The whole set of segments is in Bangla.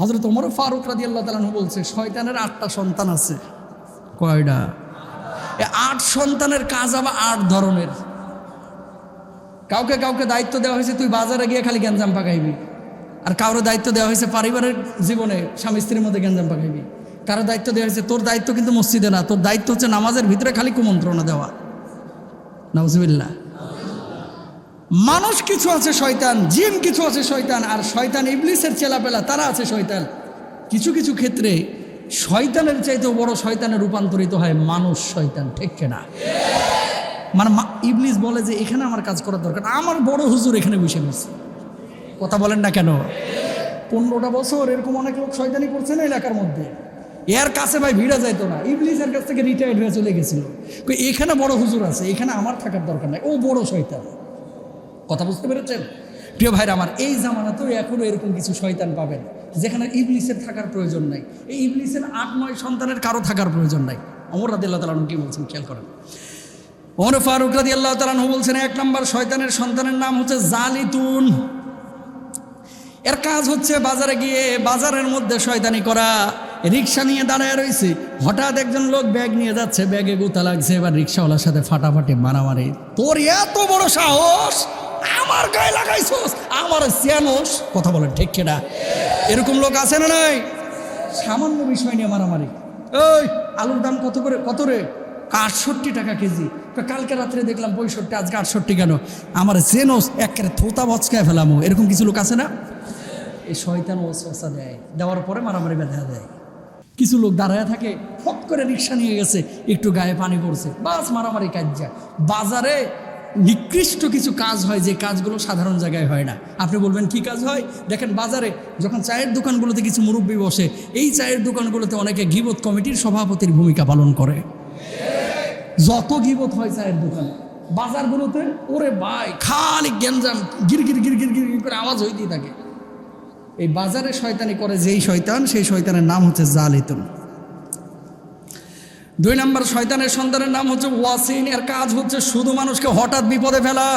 হজরত ওমর ফারুক রাজি আল্লাহ তালানু বলছে, শয়তানের আটটা সন্তান আছে। কয়টা? আট সন্তানের কাজ আবার আট ধরনের। কাউকে কাউকে দায়িত্ব দেওয়া হয়েছে, তুই বাজারে গিয়ে খালি গ্যাঞ্জাম পাকাইবি। আর কারও দায়িত্ব দেওয়া হয়েছে পারিবারিক জীবনে, স্বামী স্ত্রীর মধ্যে গ্যাঞ্জাম পাকাইবি। কারও দায়িত্ব দেওয়া হয়েছে, তোর দায়িত্ব কিন্তু মসজিদে না, তোর দায়িত্ব হচ্ছে নামাজের ভিতরে খালি কুমন্ত্রণা দেওয়া। নজবিল্লা মানুষ কিছু আছে শয়তান, জিন কিছু আছে শয়তান, আর শয়তান ইবলিসের চেলাপেলা, তারা আছে শয়তান। কিছু কিছু ক্ষেত্রে শয়তানের চাইতেও বড় শয়তানে রূপান্তরিত হয় মানুষ শয়তান, ঠিক না মানে ইবলিস বলে যে এখানে আমার কাজ করার দরকার। আমার বড় হুজুর এখানে বসে বসে কথা বলেন না কেন? পনেরোটা বছর এরকম অনেক লোক শয়তানি করছে না এলাকার মধ্যে। এর কাছে ভাই ভিড়া যাইতো না। ইবলিসের কাছ থেকে রিটায়ার্ড হয়ে চলে গেছিল। এখানে বড় হুজুর আছে, এখানে আমার থাকার দরকার নাই। ও বড় শয়তান। কথা বুঝতে পেরেছেন? প্রিয় ভাইরা আমার, এই জামানাতেও এখনও এরকম কিছু শয়তান পাবেন, যেখানে ইবলিসের থাকার প্রয়োজন নাই। এই ইবলিসের আট, নয় সন্তানের কারও থাকার প্রয়োজন নাই। অমর রাদি আল্লাহ তালন কি বলছেন, খেয়াল করেন। ওমর ফারুক রাদি আল্লাহ তালন বলছেন, এক নম্বর শয়তানের সন্তানের নাম হচ্ছে জালিতুন। এর কাজ হচ্ছে বাজারে গিয়ে বাজারের মধ্যে শয়তানি করা, রিক্সা নিয়ে দাঁড়ায় রয়েছে। হঠাৎ একজন লোক ব্যাগ নিয়ে যাচ্ছে, ব্যাগে গুতা লাগছে, এবার রিক্সাওয়ালার সাথে ফাটাফাটি মারামারি। তোর এত বড় সাহস! আমার গায়ে লাগাইছোস? আমার সিয়ানোস কথা বলেন, ঠিক কেনা? এরকম লোক আছে না নাই? সামান্য বিষয় নিয়ে মারামারি। ওই আলুর দাম কত করে? কত রে? আটষট্টি টাকা কেজি। তো কালকে রাত্রে দেখলাম পঁয়ষট্টি, আজকে আটষট্টি কেন? আমার জেনোস একেবারে থোতা বচকায় ফেলামো। এরকম কিছু লোক আছে না? এই শয়তান ওসওয়াসা দেয়। দেওয়ার পরে মারামারি ব্যথা দেয়। কিছু লোক দাঁড়ায় থাকে, ফট করে রিক্সা নিয়ে গেছে, একটু গায়ে পানি পড়ছে। বাস মারামারি কাজ যায়। বাজারে নিকৃষ্ট কিছু কাজ হয় যে কাজগুলো সাধারণ জায়গায় হয় না। আপনি বলবেন, কি কাজ হয়? দেখেন, বাজারে যখন চায়ের দোকানগুলোতে কিছু মুরব্বী বসে, এই চায়ের দোকানগুলোতে অনেকে গিবত কমিটির সভাপতির ভূমিকা পালন করে। যত গিবত হয় চায়ের দোকানে, বাজারগুলোতে ওরে ভাই, খালি গ্যাঞ্জাম, গির গির গির গির গির করে আওয়াজ হইতেই থাকে। এই বাজারে শয়তানি করে যেই শয়তান, সেই শয়তানের নাম হচ্ছে জালিতুন। দুই নম্বর শয়তানের সন্তানের নাম হচ্ছে ওয়াসিন। এর কাজ হচ্ছে শুধু মানুষকে হঠাৎ বিপদে ফেলা।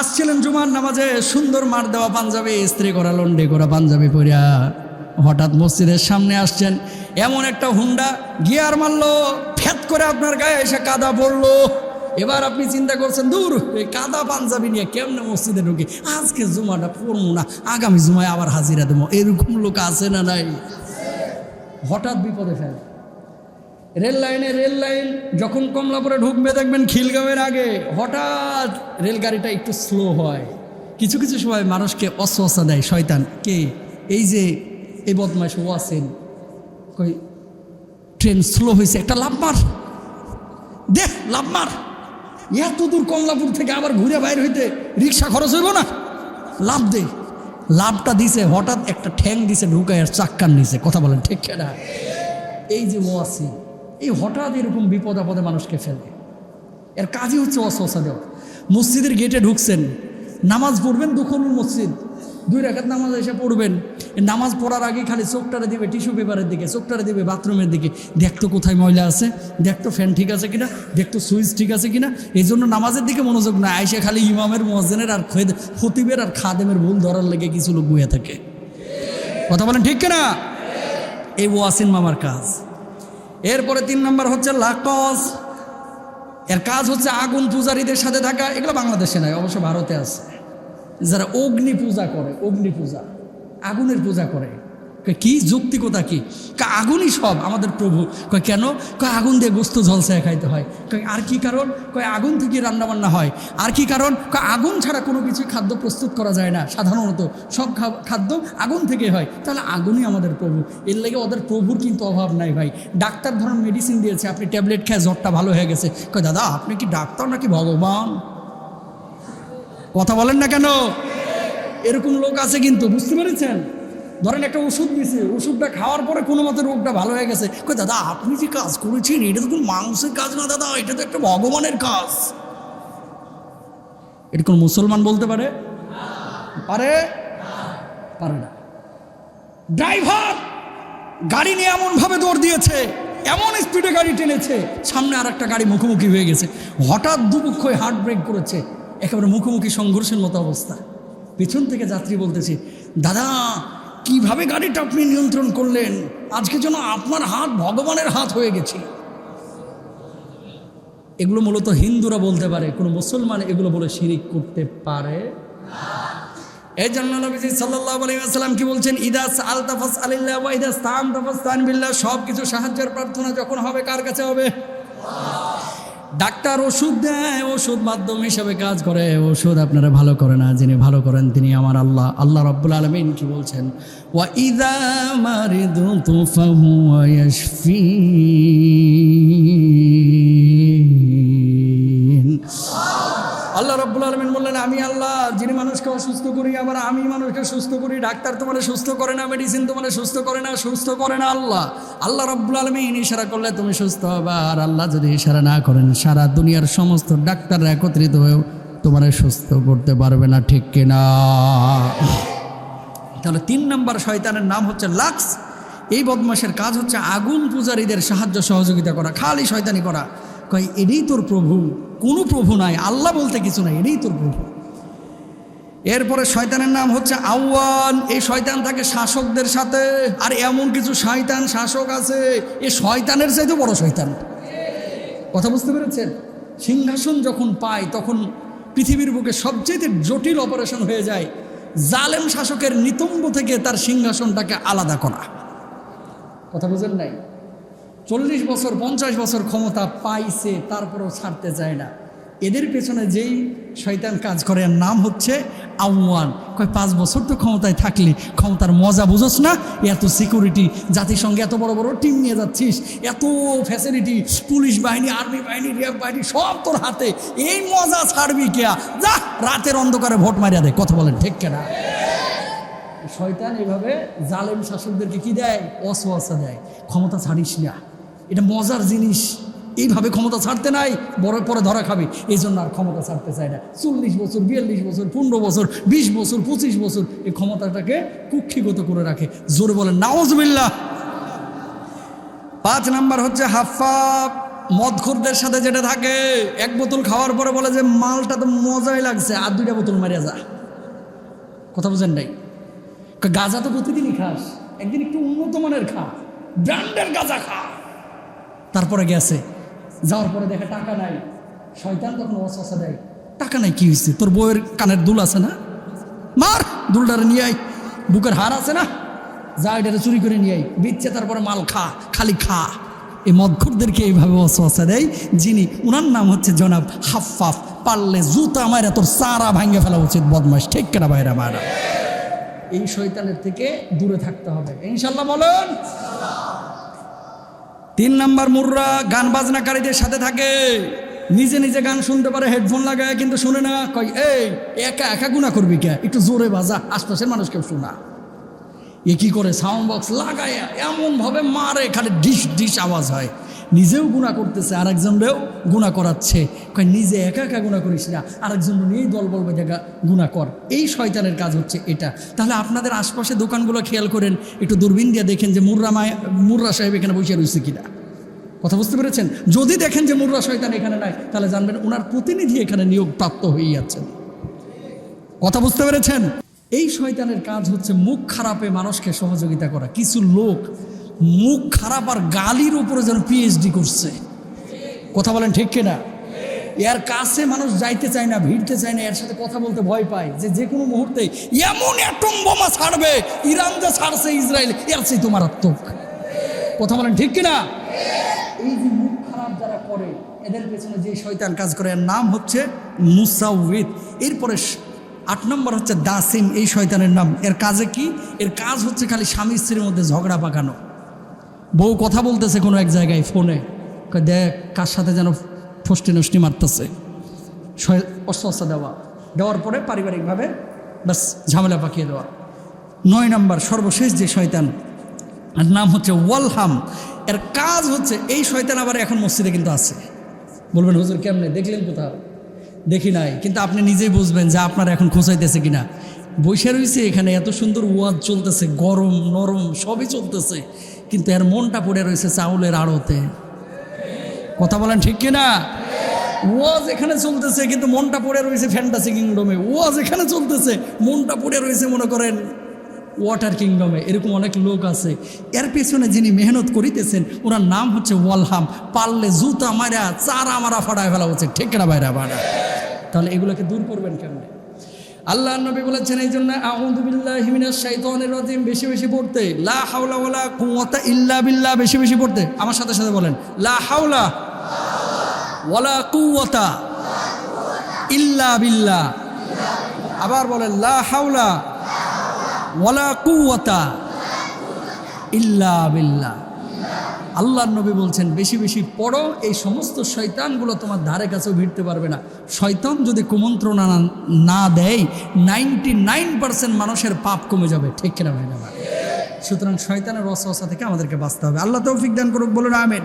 আসছিলেন জুমার নামাজে, সুন্দর মার দেওয়া পাঞ্জাবি, স্ত্রী করা লন্ডে করা পাঞ্জাবি পরিয়া। হঠাৎ মসজিদের সামনে আসছেন, এমন একটা হুন্ডা, গিয়ার মারলো, ফ্যাত করে আপনার গায়ে এসে কাদা পড়ল। এবার আপনি চিন্তা করছেন, দূর, এই কাদা পাঞ্জাবি নিয়ে কেমনে মসজিদে ঢুকে? আজকে জুমাটা পড়ব না, আগামী জুমায় আবার হাজিরা দেবো। এরকম লোক আছে না নাই? হঠাৎ বিপদে ফেলে। রেল লাইনে রেল লাইন, যখন কমলাপুরে ঢুকবে, দেখবেন খিলগাঁওয়ের আগে হঠাৎ রেলগাড়িটা একটু স্লো হয়। কিছু কিছু সময় মানুষকে অস্বস্থা দেয়, শয়তান, কে? এই যে এই বদমাইশ ওয়াসেন কই ট্রেন স্লো হয়েছে, একটা লাভ মার। দেখ লাভ মার। এত দূর কমলাপুর থেকে আবার ঘুরে বাইর হইতে রিক্সা খরচ হইব না? লাভ দে। লাভটা দিছে, হঠাৎ একটা ঠ্যাং দিছে ঢুকায় আর চাক্কার নিছে কথা বলেন, ঠিক না এই যে ওয়াসি এই হঠাৎ এরকম বিপদ আপদে মানুষকে ফেলে। এর কাজই হচ্ছে অসহসা দেওয়া মসজিদের গেটে ঢুকছেন, নামাজ পড়বেন দুখনুর মসজিদ। দুই রেখাত নামাজ এসে পড়বেন। নামাজ পড়ার আগে খালি চোখটারে দিবে টিস্যু পেপারের দিকে, চোখটারে দিবে বাথরুমের দিকে। দেখতো কোথায় ময়লা আছে দেখতো ফ্যান ঠিক আছে কিনা দেখতো সুইচ ঠিক আছে কিনা। এই জন্য নামাজের দিকে মনোযোগ না আইসে খালি ইমামের মসজিদের আর খৈদ- খতিবের আর খাদেমের ভুল ধরার লেগে কিছু লোক বইয়া থাকে। কথা বলেন ঠিক কিনা? এই ওয়াসিন মামার কাজ। এরপরে তিন নম্বর হচ্ছে লাকস। এর কাজ হচ্ছে আগুন পূজারীদের সাথে থাকা। এগুলো বাংলাদেশে নাই, অবশ্য ভারতে আছে। যারা অগ্নি পূজা করে, অগ্নি পূজা, আগুনের পূজা করে। কি যৌক্তিকতা কি? আগুনই সব আমাদের প্রভু। কয়, কেন? কয়, আগুন দিয়ে গোস্ত ঝলসায় খাইতে হয়। কয়, আর কি কারণ? কয়, আগুন থেকে রান্নাবান্না হয়। আর কি কারণ? কয়, আগুন ছাড়া কোনো কিছু খাদ্য প্রস্তুত করা যায় না, সাধারণত। সব খাদ্য আগুন থেকে হয়। তাহলে আগুনই আমাদের প্রভু। এর লেগে ওদের প্রভুর কিন্তু অভাব নাই ভাই। ডাক্তার ধরুন মেডিসিন দিয়েছে, আপনি ট্যাবলেট খেয়ে জ্বরটা ভালো হয়ে গেছে। কয়, দাদা, আপনি কি ডাক্তার নাকি ভগবান? কথা বলেন না কেন? এরকম লোক আছে কিন্তু, বুঝতে পেরেছেন? ধরেন একটা ওষুধ দিছে ওষুধটা খাওয়ার পরে কোনো মতে রোগটা ভালো হয়ে গেছে। কই দাদা, আপনি যে কাজ করেছেন, এটা তো কোনো মানুষের কাজ না দাদা, এটা তো একটা ভগবানের কাজ। এটা কোন মুসলমান বলতে পারে? পারে? পারে না। ড্রাইভার গাড়ি নিয়ে এমনভাবে দৌড় দিয়েছে, এমন স্পিডে গাড়ি টেনেছে, সামনে আর একটা গাড়ি মুখোমুখি হয়ে গেছে। হঠাৎ দুপক্ষই হার্ট ব্রেক করেছে, একেবারে মুখোমুখি সংঘর্ষের মতো অবস্থা। পেছন থেকে যাত্রী বলতেছে, দাদা কীভাবে গাড়িটা আপনি নিয়ন্ত্রণ করলেন? আজকে যেন আপনার হাত ভগবানের হাত হয়ে গেছে। এগুলো মূলত হিন্দুরা বলতে পারে, কোনো মুসলমান এগুলো বলে শিরিক করতে পারে। এই জন্য ওয়াসাল্লাম কি বলছেন? ইদাস আল তাফাস আলিল্লাহ ইদাস তাম তাফাস সব কিছু সাহায্যের প্রার্থনা যখন হবে, কার কাছে হবে? ডাক্তার ওষুধ দেয়, ওষুধ মাধ্যম হিসাবে কাজ করে, ওষুধ আপনারা ভালো করে না, যিনি ভালো করেন তিনি আমার আল্লাহ। আল্লাহ রব্বুল আলমিন কি বলছেন? ওয়া ইদা মারিদু তুফাহুয়া ইয়াশফিন আল্লাহ রব্বুল আলমিন বললেন, আমি আল্লাহ, যিনি মানুষকে অসুস্থ করি, আবার আমি মানুষকে সুস্থ করি। ডাক্তার তোমার সুস্থ করে না মেডিসিন তোমার সুস্থ করে না, সুস্থ করে না আল্লাহ। আল্লাহ রব্বুল আলমিন ইশারা করলে তুমি সুস্থ হবে, আর আল্লাহ যদি ইশারা না করেন, সারা দুনিয়ার সমস্ত ডাক্তাররা একত্রিত হয়েও তোমার সুস্থ করতে পারবে না, ঠিক কিনা? তাহলে তিন নম্বর শয়তানের নাম হচ্ছে লাক্স। এই বদমাসের কাজ হচ্ছে আগুন পূজারীদের সাহায্য সহযোগিতা করা, খালি শয়তানি করা। কয়, এটাই তোর প্রভু। কোনো প্রভু নাই, আল্লাহ বলতে কিছু নাই, এটাই তোর প্রভু। এরপরে শয়তানের নাম হচ্ছে আউয়ান। এই শয়তান থাকে শাসকদের সাথে, আর এমন কিছু শয়তান শাসক আছে, এ শয়তানের চাইতে বড় শয়তান। কথা বুঝতে পেরেছেন? সিংহাসন যখন পায়, তখন পৃথিবীর বুকে সবচেয়ে জটিল অপারেশন হয়ে যায়, জালেম শাসকের নিতম্ব থেকে তার সিংহাসনটাকে আলাদা করা। কথা বুঝেন নাই? চল্লিশ বছর, পঞ্চাশ বছর ক্ষমতা পাইছে, তারপরেও ছাড়তে চায় না। এদের পেছনে যেই শয়তান কাজ করে নাম হচ্ছে আউয়ান কয়, পাঁচ বছর তো ক্ষমতায় থাকলি, ক্ষমতার মজা বুঝোস না? এত সিকিউরিটি জাতিসংঘে এত বড় বড় টিম নিয়ে যাচ্ছিস, এত ফ্যাসিলিটি পুলিশ বাহিনী আর্মি বাহিনী র্যাব বাহিনী, সব তোর হাতে। এই মজা ছাড়বি কেয়া যা, রাতের অন্ধকারে ভোট মারিয়া দেয় কথা বলেন, ঠিক কেনা? শয়তান এভাবে জালেম শাসকদেরকে কি দেয়? অসওয়াসা দেয়। ক্ষমতা ছাড়িস না। এটা মজার জিনিস। এইভাবে ক্ষমতা ছাড়তে নাই, বড় পরে ধরা খাবে। এই জন্য আর ক্ষমতা ছাড়তে চায় না। চল্লিশ বছর, বিয়াল্লিশ বছর, পনেরো বছর, বিশ বছর, পঁচিশ বছর এই ক্ষমতাটাকে কুক্ষিগত করে রাখে। জোরে বলেন নাওজবিল্লা পাঁচ নাম্বার হচ্ছে হাফা মদখোরদের সাথে যেটা থাকে, এক বোতল খাওয়ার পরে বলে যে, মালটা তো মজাই লাগছে, আর দুইটা বোতল মারিয়া যা। কথা বুঝেন নাই? গাঁজা তো প্রতিদিনই খাস, একদিন একটু উন্নত মানের খা, ব্র্যান্ডের গাঁজা খা। তারপরে গেছে। যাওয়ার পরে দেখে টাকা নাই। শয়তান তখন অসা দেয়, টাকা নাই, কি হয়েছে তোর বউয়ের কানের দুল আছে না? মার, দুলটারে নিয়ে আয়। বুকের হার আছে না? যা, এটারে চুরি করে নিয়ে আয়। বিচ্ছে তারপরে মাল খা, খালি খা। এই মদখুরদেরকে এইভাবে অসা দেয়, যিনি, উনার নাম হচ্ছে জনাব হাফাফ পারলে জুতা মায়েরা তোর সারা ভাঙ্গে ফেলা উচিত বদমাস ঠিক কেনা বাইরা মায়েরা এই শৈতানের থেকে দূরে থাকতে হবে। ইনশাল্লাহ বলুন। তিন নাম্বার মুর্রা গান বাজনাকারীদের সাথে থাকে। নিজে নিজে গান শুনতে পারে, হেডফোন লাগায়, কিন্তু শুনে না, কয়, এই, একা একা গুণা করবি কে? একটু জোরে বাজা, আশপাশের মানুষকেও শোনা। এ কি করে? সাউন্ড বক্স লাগায় এমন ভাবে মারে, খালি ডিশ ডিশ আওয়াজ হয়। নিজেও গুণা করতেছে আরেকজনরেও গুণা করাচ্ছে। কয়, নিজে একা একা গুণা করিস না, আরেকজন নিয়েই দল বলবে দেখা গুণা কর। এই শয়তানের কাজ হচ্ছে এটা। তাহলে আপনাদের আশপাশে দোকানগুলো খেয়াল করেন, একটু দূরবীন দিয়ে দেখেন যে মুর্রা মায়, মুর্রা সাহেব এখানে বসে রয়েছে কিনা। কথা বুঝতে পেরেছেন? যদি দেখেন যে মুর্রা শয়তান এখানে নাই, তাহলে জানবেন ওনার প্রতিনিধি এখানে নিয়োগ প্রাপ্ত হয়ে যাচ্ছেন কথা বুঝতে পেরেছেন? এই শয়তানের কাজ হচ্ছে মুখ খারাপে মানুষকে সহযোগিতা করা। কিছু লোক মুখ খারাপ আর গালির উপরে যেন পিএইচডি করছে। কথা বলেন ঠিক কিনা? এর কাছে মানুষ যাইতে চায় না, ভিড়তে চায় না, এর সাথে কথা বলতে ভয় পায় যে যে কোনো মুহূর্তে এমন অ্যাটম বোমা ছাড়বে, ইরান যে ছাড়ছে, ইসরায়েল, এর সেই তোমার আত্মক। কথা বলেন ঠিক কিনা? এই যে মুখ খারাপ যারা করে, এদের পেছনে যে শয়তান কাজ করে, এর নাম হচ্ছে মুসাউদ এরপরে আট নম্বর হচ্ছে দাসিম, এই শয়তানের নাম। এর কাজে কি? এর কাজ হচ্ছে খালি স্বামী স্ত্রীর মধ্যে ঝগড়া পাকানো। বউ কথা বলতেছে কোনো এক জায়গায়, ফোনে। দেখ, কার সাথে যেন ফষ্টি নষ্টি মারতেছে। অস্ত্র দেওয়া। দেওয়ার পরে পারিবারিকভাবে ব্যাস ঝামেলা পাকিয়ে দেওয়া। নয় নম্বর, সর্বশেষ যে শয়তান, আর নাম হচ্ছে ওয়ালহাম। এর কাজ হচ্ছে, এই শয়তান আবার এখন মসজিদে কিন্তু আছে। বলবেন, হুজুর, কেমনে? দেখলেন কোথাও দেখি নাই, কিন্তু আপনি নিজেই বুঝবেন যে আপনার এখন খোঁচাইতেছে কিনা। বৈশা রয়েছে এখানে, এত সুন্দর ওয়াজ চলতেছে, গরম, নরম, সবই চলতেছে। কিন্তু এর মনটা পড়ে রয়েছে চাউলের আড়তে। কথা বলেন ঠিক কিনা? ওয়াজ এখানে চলতেছে, কিন্তু মনটা পড়ে রয়েছে ফ্যান্টাসি কিংডমে ওয়াজ এখানে চলতেছে, মনটা পড়ে রয়েছে, মনে করেন ওয়াটার কিংডমে এরকম অনেক লোক আছে। এর পেছনে যিনি মেহনত করিতেছেন, ওনার নাম হচ্ছে ওয়ালহাম। পারলে জুতা মারা চারা মারা ফাড়ায় ফেলা হচ্ছে ঠেকরা বাইরা বাড়া? তাহলে এগুলোকে দূর করবেন কেমনে? আল্লাহ নবী বলেছেন এই জন্য রাজিম। বেশি বেশি পড়তে। লা হাওলা ওয়ালা কুওয়াতা ইল্লা বিল্লাহ। বেশি বেশি পড়তে। আমার সাথে সাথে বলেন, লা হাওলা ওয়ালা কুওয়াতা ইল্লা বিল্লাহ। আবার বলেন, লা হাওলা ওয়ালা কুওয়াতা ইল্লা বিল্লাহ। আল্লাহর নবী বলছেন, বেশি বেশি পড়ো, এই সমস্ত শয়তানগুলো তোমার ধারে কাছেও ভিড়তে পারবে না। শয়তান যদি কুমন্ত্রণা না- দেয় নাইনটি নাইন পার্সেন্ট মানুষের পাপ কমে যাবে। ঠিক কিনা ভাই? না সুতরাং শয়তানের রসা থেকে আমাদেরকে বাঁচতে হবে। আল্লাহ তৌফিক দান করুক, বলুন, আমেন।